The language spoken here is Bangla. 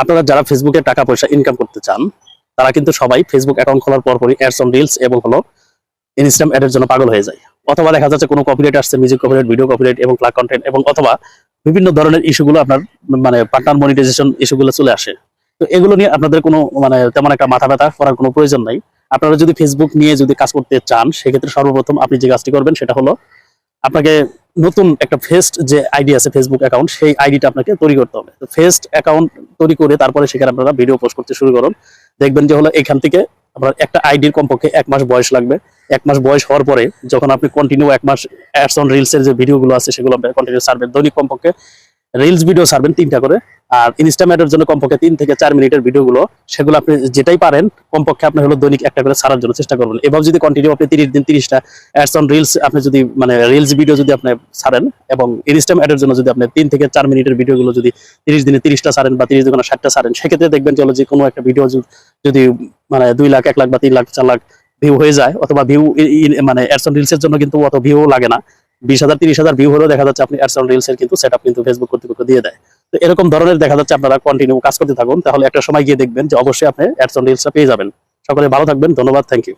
আপনারা যারা ফেসবুকে টাকা পয়সা ইনকাম করতে চান, তারা কিন্তু সবাই ফেসবুক অ্যাকাউন্ট খোলার পরপরই অ্যাডস অন রিলস এবং হলো ইনস্টাগ্রাম অ্যাডের জন্য পাগল হয়ে যায়। অথবা দেখা যাচ্ছে কোনো কপিরাইট আসছে মিউজিক কপিরাইট ভিডিও কপিরাইট এবং প্লাগ কন্টেন্ট এবং অথবা বিভিন্ন ধরনের ইস্যুগুলো আপনার মানে পার্টনার মনিটাইজেশন ইস্যুগুলো চলে আসে। তো এগুলো নিয়ে আপনাদের কোনো মানে তেমন একটা মাথা ব্যথা করার কোনো প্রয়োজন নাই। আপনারা যদি ফেসবুক নিয়ে যদি কাজ করতে চান, সেক্ষেত্রে সর্বপ্রথম আপনি যে কাজটি করবেন সেটা হলো আপনাকে নতুন একটা ফেস্ট যে আইডি আছে ফেসবুক অ্যাকাউন্ট সেই আইডিটা আপনাকে তৈরি করতে হবে। তো ফেস্ট অ্যাকাউন্ট তৈরি করে তারপরে সেখানে আপনারা ভিডিও পোস্ট করতে শুরু করুন। দেখবেন যে হলো এখান থেকে আপনার একটা আইডির কমপক্ষে এক মাস বয়স লাগবে। এক মাস বয়স হওয়ার পরে যখন আপনি কন্টিনিউ এক মাস অ্যাডস অন রিলসের যে ভিডিওগুলো আছে, সেগুলো কন্টিনিউ সার্ভে দৈনিক কমপক্ষে রিলস ভিডিও সারবেন তিনটা করে। আর ইনস্টাগ্রামের জন্য কমপক্ষে তিন থেকে চার মিনিটের ভিডিওগুলো সেগুলো আপনি যেটাই পারেন, কমপক্ষে আপনি হলো দৈনিক একটা করে সারার জন্য চেষ্টা করবেন। এভাবে যদি কন্টিনিউ আপনি তিরিশ দিন তিরিশটা অ্যাডস অন রিলস আপনি যদি মানে রিলস ভিডিও যদি আপনি ছাড়েন, এবং ইনস্টাগ্রাম অ্যাডের জন্য যদি আপনি তিন থেকে চার মিনিটের ভিডিওগুলো যদি তিরিশ দিনে তিরিশটা ছাড়েন বা তিরিশ দিনে ষাটটা ছাড়েন, সেক্ষেত্রে দেখবেন হলো যে কোনো একটা ভিডিও যদি মানে দুই লাখ, এক লাখ বা তিন লাখ, চার লাখ ভিউ হয়ে যায়, অথবা ভিউ মানে অ্যাডস অন রিলসের জন্য কিন্তু অত ভিউ লাগে না। বিশ হাজার, তিরিশ হাজার ভিউ হলেও দেখা যাচ্ছে আপনি অ্যাডস অন রিলস এর কিন্তু সেট কিন্তু ফেসবুক কর্তৃপক্ষ দিয়ে দেয়। তো এরকম ধরনের দেখা যাচ্ছে আপনারা কন্টিনিউ কাজ করতে থাকুন, তাহলে একটা সময় গিয়ে দেখবেন যে অবশ্যই আপনি অ্যাডস রিলস রিলসটা পেয়ে যাবেন। সকলে ভালো থাকবেন, ধন্যবাদ থ্যাংক ইউ